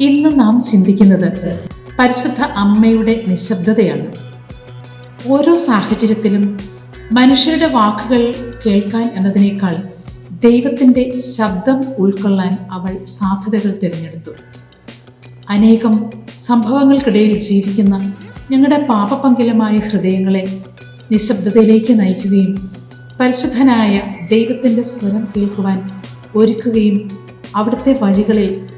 ഇന്ന് നാം ചിന്തിക്കുന്നത് പരിശുദ്ധ അമ്മയുടെ നിശബ്ദതയാണ്. ഓരോ സാഹചര്യത്തിലും മനുഷ്യരുടെ വാക്കുകൾ കേൾക്കാൻ എന്നതിനേക്കാൾ ദൈവത്തിന്റെ ശബ്ദം ഉൾക്കൊള്ളാൻ അവൾ സാധ്യതകൾ തിരഞ്ഞെടുത്തു. അനേകം സംഭവങ്ങൾക്കിടയിൽ ജീവിക്കുന്ന ഞങ്ങളുടെ പാപപങ്കിലമായ ഹൃദയങ്ങളെ നിശബ്ദതയിലേക്ക് നയിക്കുകയും പരിശുദ്ധനായ ദൈവത്തിന്റെ സ്വരം കേൾക്കുവാൻ ഒരുക്കുകയും അവിടുത്തെ വഴികളിൽ